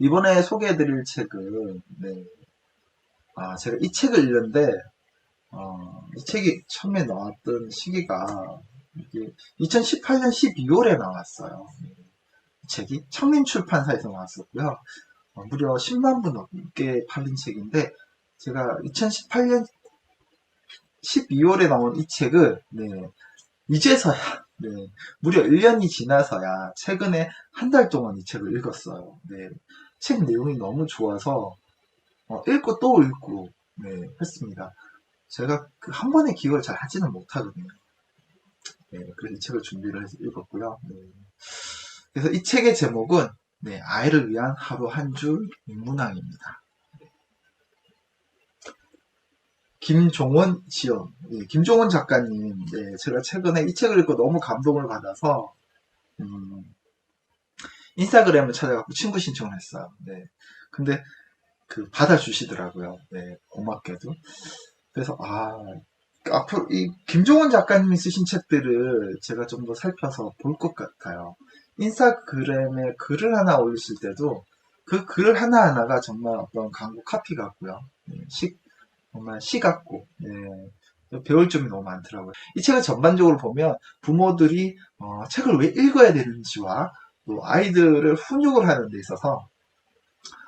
이번에 소개해드릴 책은, 네. 아, 제가 이 책을 읽는데, 어, 이 책이 처음에 나왔던 시기가, 이게 2018년 12월에 나왔어요. 이 책이 청림출판사에서 나왔었고요. 어, 무려 10만 부 넘게 팔린 책인데, 제가 2018년 12월에 나온 이 책을, 네, 이제서야, 네, 무려 1년이 지나서야 최근에 한 달 동안 이 책을 읽었어요. 네, 책 내용이 너무 좋아서, 어, 읽고 또 읽고, 네, 했습니다. 제가 그 한 번에 기억을 잘 하지는 못하거든요. 네, 그래서 이 책을 준비를 해서 읽었고요. 네. 그래서 이 책의 제목은, 네, 아이를 위한 하루 한 줄 인문학입니다. 김종원 지연, 예, 김종원 작가님, 네, 제가 최근에 이 책을 읽고 너무 감동을 받아서, 음, 인스타그램을 찾아갖고 친구 신청을 했어요. 네. 근데, 그, 받아주시더라고요. 네, 고맙게도. 그래서, 아, 앞으로, 이, 김종원 작가님이 쓰신 책들을 제가 좀 더 살펴서 볼 것 같아요. 인스타그램에 글을 하나 올리실 때도, 그 글 하나하나가 정말 어떤 광고 카피 같고요. 네, 시, 정말 시 같고, 네, 배울 점이 너무 많더라고요. 이 책을 전반적으로 보면 부모들이 어, 책을 왜 읽어야 되는지와 또 아이들을 훈육을 하는 데 있어서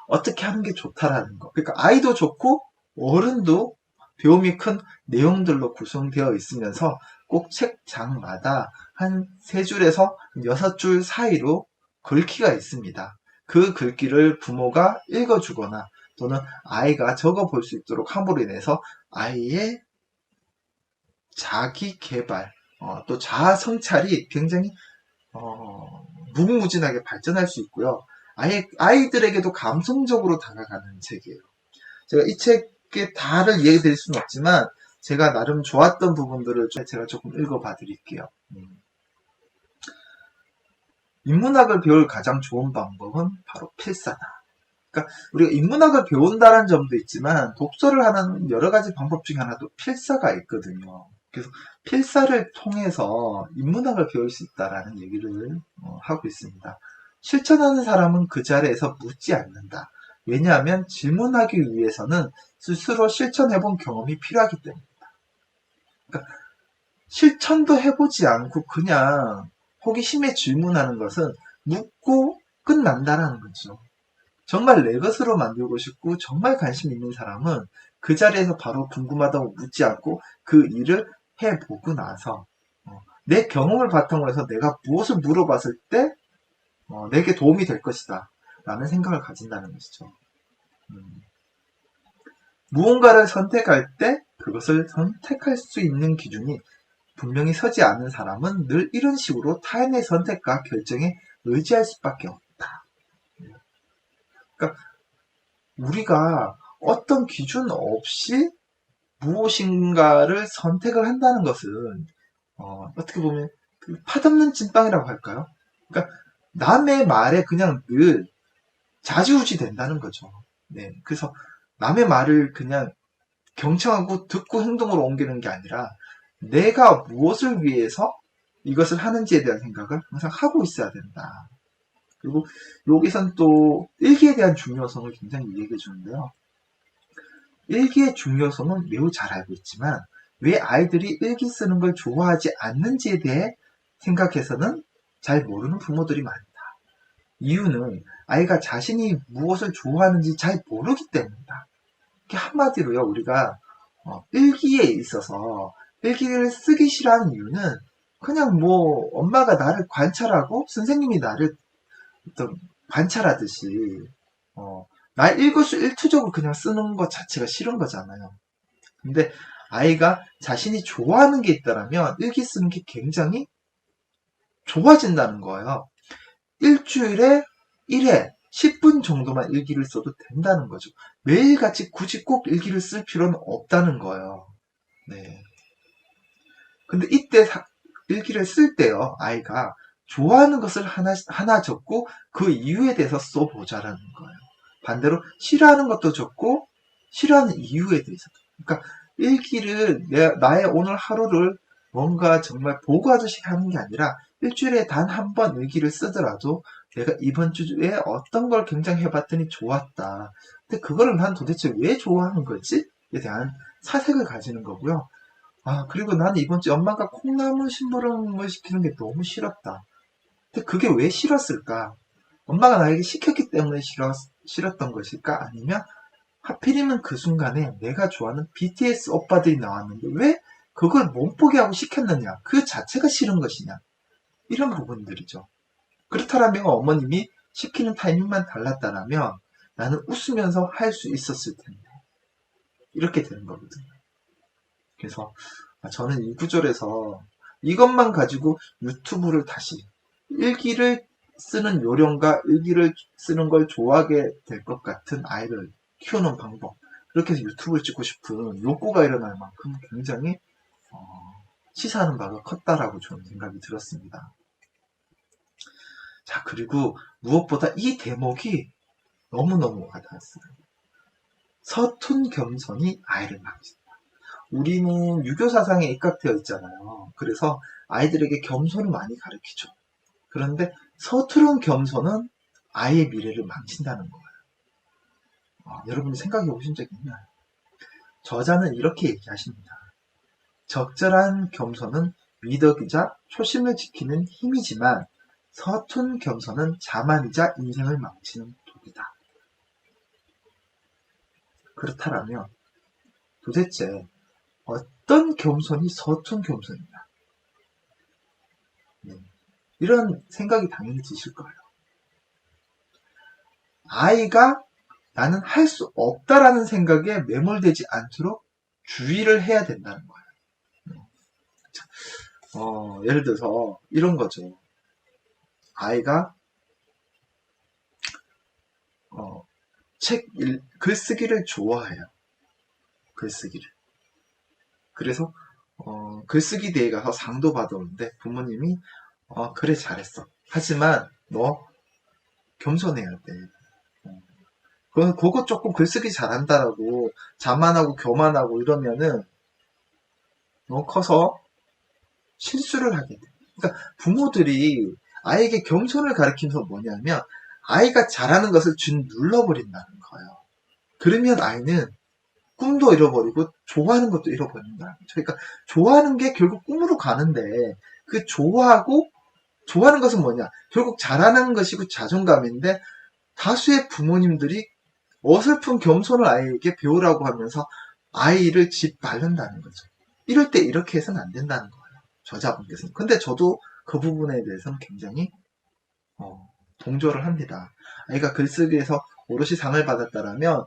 어떻게 하는 게 좋다라는 거. 그러니까 아이도 좋고 어른도 배움이 큰 내용들로 구성되어 있으면서 꼭 책장마다 한 세 줄에서 여섯 줄 사이로 글귀가 있습니다. 그 글귀를 부모가 읽어주거나 또는 아이가 적어 볼 수 있도록 함으로 인해서 아이의 자기 개발, 어, 또 자아 성찰이 굉장히 어, 무궁무진하게 발전할 수 있고요. 아이, 아이들에게도 감성적으로 다가가는 책이에요. 제가 이 책의 다를 얘기 드릴 수는 없지만, 제가 나름 좋았던 부분들을 좀 제가 조금 읽어봐 드릴게요. 음. 인문학을 배울 가장 좋은 방법은 바로 필사다. 그러니까 우리가 인문학을 배운다는 점도 있지만 독서를 하는 여러 가지 방법 중에 하나도 필사가 있거든요. 그래서 필사를 통해서 인문학을 배울 수 있다라는 얘기를 어, 하고 있습니다. 실천하는 사람은 그 자리에서 묻지 않는다. 왜냐하면 질문하기 위해서는 스스로 실천해본 경험이 필요하기 때문이다. 그러니까 실천도 해보지 않고 그냥 호기심에 질문하는 것은 묻고 끝난다라는 거죠. 정말 내 것으로 만들고 싶고 정말 관심 있는 사람은 그 자리에서 바로 궁금하다고 묻지 않고 그 일을 해보고 나서 어, 내 경험을 바탕으로 해서 내가 무엇을 물어봤을 때 어, 내게 도움이 될 것이다 라는 생각을 가진다는 것이죠. 음. 무언가를 선택할 때 그것을 선택할 수 있는 기준이 분명히 서지 않는 사람은 늘 이런 식으로 타인의 선택과 결정에 의지할 수밖에 없다. 그러니까 우리가 어떤 기준 없이 무엇인가를 선택을 한다는 것은 어, 떻게 보면 그 파없는 찐빵이라고 할까요? 그러니까 남의 말에 그냥 늘 자지우지 된다는 거죠. 네, 그래서 남의 말을 그냥 경청하고 듣고 행동으로 옮기는 게 아니라 내가 무엇을 위해서 이것을 하는지에 대한 생각을 항상 하고 있어야 된다. 그리고 여기선 또 일기에 대한 중요성을 굉장히 얘기해 주는데요. 일기의 중요성은 매우 잘 알고 있지만 왜 아이들이 일기 쓰는 걸 좋아하지 않는지에 대해 생각해서는 잘 모르는 부모들이 많다. 이유는 아이가 자신이 무엇을 좋아하는지 잘 모르기 때문이다. 한마디로요, 우리가 어, 일기에 있어서 일기를 쓰기 싫어하는 이유는 그냥 뭐 엄마가 나를 관찰하고 선생님이 나를 어떤 관찰하듯이 어, 나 일거수일투족을 그냥 쓰는 것 자체가 싫은 거잖아요. 근데 아이가 자신이 좋아하는 게 있다라면 일기 쓰는 게 굉장히 좋아진다는 거예요. 일주일에 1회 10분 정도만 일기를 써도 된다는 거죠. 매일같이 굳이 꼭 일기를 쓸 필요는 없다는 거예요. 네. 근데 이때 일기를 쓸 때요, 아이가 좋아하는 것을 하나, 하나 적고 그 이유에 대해서 써보자라는 거예요. 반대로 싫어하는 것도 적고 싫어하는 이유에 대해서. 그러니까 일기를 내, 나의 오늘 하루를 뭔가 정말 보고하듯이 하는 게 아니라 일주일에 단 한 번 일기를 쓰더라도 내가 이번 주에 어떤 걸 굉장히 해봤더니 좋았다. 근데 그거를 난 도대체 왜 좋아하는 거지? 에 대한 사색을 가지는 거고요. 아, 그리고 나는 이번 주에 엄마가 콩나물 심부름을 시키는 게 너무 싫었다. 근데 그게 왜 싫었을까? 엄마가 나에게 시켰기 때문에 싫었, 싫었던 것일까? 아니면 하필이면 그 순간에 내가 좋아하는 BTS 오빠들이 나왔는데 왜 그걸 못 보게 하고 시켰느냐? 그 자체가 싫은 것이냐? 이런 부분들이죠. 그렇다면 어머님이 시키는 타이밍만 달랐다면 나는 웃으면서 할 수 있었을 텐데. 이렇게 되는 거거든요. 그래서 아, 저는 이 구절에서 이것만 가지고 유튜브를 다시 일기를 쓰는 요령과 일기를 쓰는 걸 좋아하게 될 것 같은 아이를 키우는 방법 그렇게 해서 유튜브를 찍고 싶은 욕구가 일어날 만큼 굉장히 어, 시사하는 바가 컸다라고 저는 생각이 들었습니다. 자 그리고 무엇보다 이 대목이 너무너무 와닿았어요. 서툰 겸손이 아이를 망친다. 우리는 유교 사상에 입각되어 있잖아요. 그래서 아이들에게 겸손을 많이 가르치죠. 그런데 서투른 겸손은 아이의 미래를 망친다는 거예요. 어, 여러분이 생각해 보신 적 있나요? 저자는 이렇게 얘기하십니다. 적절한 겸손은 미덕이자 초심을 지키는 힘이지만 서툰 겸손은 자만이자 인생을 망치는 독이다. 그렇다면 도대체 어떤 겸손이 서툰 겸손이냐? 네. 이런 생각이 당연히 드실 거예요. 아이가 나는 할 수 없다라는 생각에 매몰되지 않도록 주의를 해야 된다는 거예요. 어, 예를 들어서 이런 거죠. 아이가 어, 책 일, 글쓰기를 좋아해요. 글쓰기를. 그래서 어, 글쓰기 대회 가서 상도 받아오는데 부모님이 어, 그래 잘했어. 하지만 너 겸손해야 돼. 그, 그거 조금 글쓰기 잘한다라고, 자만하고 교만하고 이러면은, 너 커서 실수를 하게 돼. 그러니까 부모들이 아이에게 겸손을 가르치면서 뭐냐면, 아이가 잘하는 것을 준 눌러버린다는 거예요. 그러면 아이는 꿈도 잃어버리고, 좋아하는 것도 잃어버린다는 거죠. 그러니까, 좋아하는 게 결국 꿈으로 가는데, 그 좋아하고, 좋아하는 것은 뭐냐? 결국 잘하는 것이고 자존감인데, 다수의 부모님들이 어설픈 겸손을 아이에게 배우라고 하면서 아이를 짓밟는다는 거죠. 이럴 때 이렇게 해서는 안 된다는 거예요. 저자분께서는. 근데 저도 그 부분에 대해서는 굉장히 어, 동조를 합니다. 아이가 글쓰기에서 오롯이 상을 받았다라면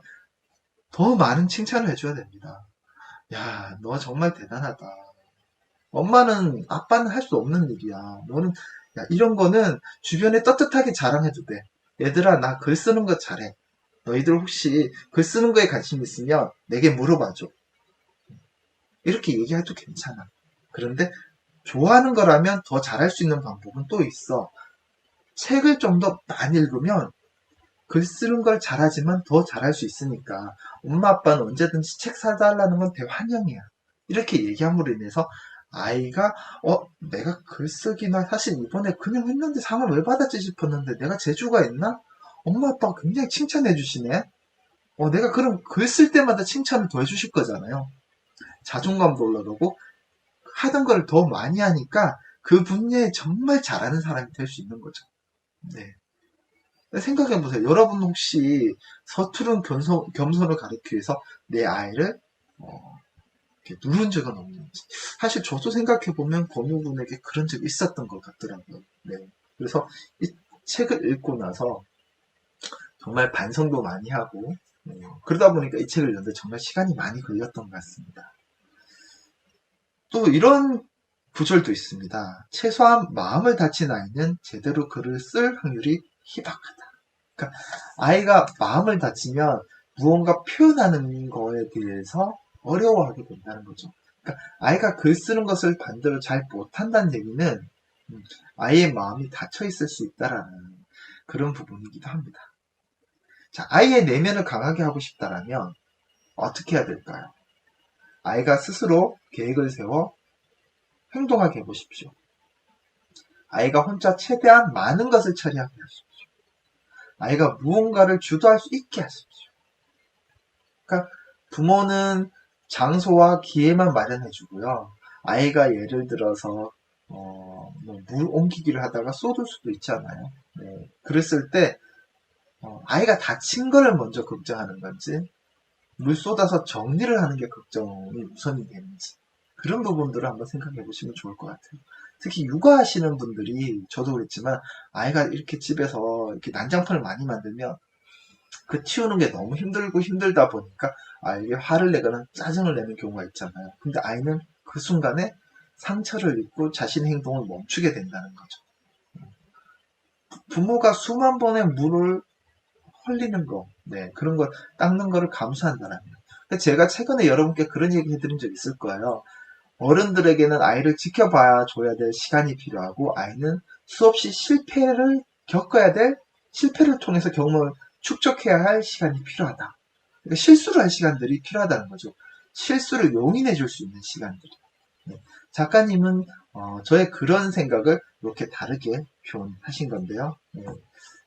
더 많은 칭찬을 해줘야 됩니다. 야, 너 정말 대단하다. 엄마는, 아빠는 할 수 없는 일이야. 너는, 야, 이런 거는 주변에 떳떳하게 자랑해도 돼. 얘들아, 나 글 쓰는 거 잘해. 너희들 혹시 글 쓰는 거에 관심 있으면 내게 물어봐줘. 이렇게 얘기해도 괜찮아. 그런데 좋아하는 거라면 더 잘할 수 있는 방법은 또 있어. 책을 좀 더 많이 읽으면 글 쓰는 걸 잘하지만 더 잘할 수 있으니까 엄마 아빠는 언제든지 책 사달라는 건 대환영이야. 이렇게 얘기함으로 인해서 아이가 어 내가 글쓰기나 사실 이번에 그냥 했는데 상을 왜 받았지 싶었는데 내가 재주가 있나? 엄마 아빠가 굉장히 칭찬해 주시네. 어, 내가 그럼 글 쓸 때마다 칭찬을 더 해주실 거잖아요. 자존감도 올라가고 하던 걸 더 많이 하니까 그 분야에 정말 잘하는 사람이 될 수 있는 거죠. 네. 생각해 보세요. 여러분 혹시 서투른 겸손, 겸손을 가르치기 위해서 내 아이를 어, 누른 적은 없는지. 사실 저도 생각해 보면 권유군에게 그런 적이 있었던 것 같더라고요. 네. 그래서 이 책을 읽고 나서 정말 반성도 많이 하고 어, 그러다 보니까 이 책을 읽는데 정말 시간이 많이 걸렸던 것 같습니다. 또 이런 구절도 있습니다. 최소한 마음을 다친 아이는 제대로 글을 쓸 확률이 희박하다. 그러니까 아이가 마음을 다치면 무언가 표현하는 거에 대해서 어려워하게 된다는 거죠. 그러니까 아이가 글 쓰는 것을 반대로 잘 못한다는 얘기는 음, 아이의 마음이 닫혀 있을 수 있다라는 그런 부분이기도 합니다. 자, 아이의 내면을 강하게 하고 싶다라면 어떻게 해야 될까요? 아이가 스스로 계획을 세워 행동하게 해보십시오. 아이가 혼자 최대한 많은 것을 처리하게 하십시오. 아이가 무언가를 주도할 수 있게 하십시오. 그러니까 부모는 장소와 기회만 마련해 주고요. 아이가 예를 들어서 어, 뭐물 옮기기를 하다가 쏟을 수도 있잖아요. 네, 그랬을 때 어, 아이가 다친 거를 먼저 걱정하는 건지 물 쏟아서 정리를 하는 게 걱정이 우선이 되는지 그런 부분들을 한번 생각해 보시면 좋을 것 같아요. 특히 육아하시는 분들이 저도 그랬지만 아이가 이렇게 집에서 이렇게 난장판을 많이 만들면 그 치우는 게 너무 힘들고 힘들다 보니까 아이에게 화를 내거나 짜증을 내는 경우가 있잖아요. 근데 아이는 그 순간에 상처를 입고 자신의 행동을 멈추게 된다는 거죠. 부모가 수만 번의 물을 흘리는 거, 네, 그런 걸 닦는 거를 감수한다는 거예요. 제가 최근에 여러분께 그런 얘기 해드린 적 있을 거예요. 어른들에게는 아이를 지켜봐야 줘야 될 시간이 필요하고 아이는 수없이 실패를 겪어야 될 실패를 통해서 경험을 축적해야 할 시간이 필요하다. 그러니까 실수를 할 시간들이 필요하다는 거죠. 실수를 용인해 줄 수 있는 시간들이. 네. 작가님은 어, 저의 그런 생각을 이렇게 다르게 표현하신 건데요. 네.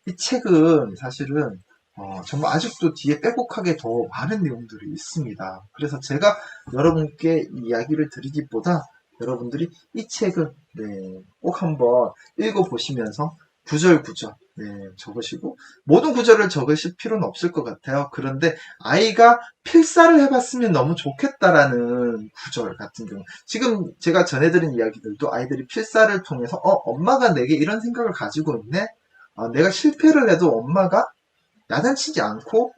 이 책은 사실은 어, 정말 아직도 뒤에 빼곡하게 더 많은 내용들이 있습니다. 그래서 제가 여러분께 이야기를 드리기보다 여러분들이 이 책을 네, 꼭 한번 읽어보시면서 구절 구절 네, 적으시고 모든 구절을 적으실 필요는 없을 것 같아요. 그런데 아이가 필사를 해봤으면 너무 좋겠다라는 구절 같은 경우 지금 제가 전해드린 이야기들도 아이들이 필사를 통해서 어 엄마가 내게 이런 생각을 가지고 있네 어, 내가 실패를 해도 엄마가 야단치지 않고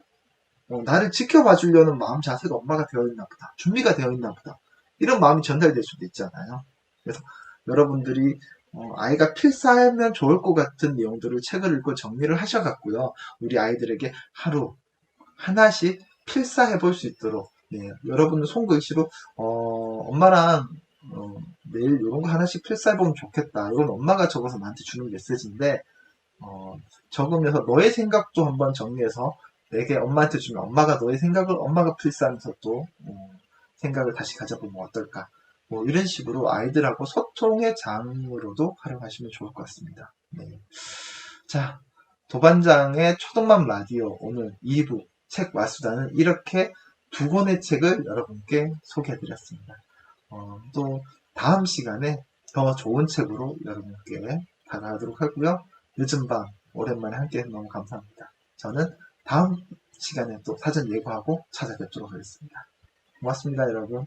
어, 나를 지켜봐 주려는 마음 자세가 엄마가 되어 있나 보다. 준비가 되어 있나 보다. 이런 마음이 전달될 수도 있잖아요. 그래서 여러분들이 어, 아이가 필사하면 좋을 것 같은 내용들을 책을 읽고 정리를 하셔갖고요. 우리 아이들에게 하루 하나씩 필사해 볼 수 있도록 네, 여러분 손글씨로 어, 엄마랑 어, 내일 이런 거 하나씩 필사해 보면 좋겠다. 이건 엄마가 적어서 나한테 주는 메시지인데 어, 적으면서 너의 생각도 한번 정리해서 내게 엄마한테 주면 엄마가 너의 생각을 엄마가 필사하면서 또 어, 생각을 다시 가져보면 어떨까 뭐 이런 식으로 아이들하고 소통의 장으로도 활용하시면 좋을 것 같습니다. 네. 자 도반장의 초등맘 라디오 오늘 2부 책 와수다는 이렇게 두 권의 책을 여러분께 소개해드렸습니다. 어, 또 다음 시간에 더 좋은 책으로 여러분께 다가가도록 하고요. 늦은 밤 오랜만에 함께 너무 감사합니다. 저는 다음 시간에 또 사전 예고하고 찾아뵙도록 하겠습니다. 고맙습니다, 여러분.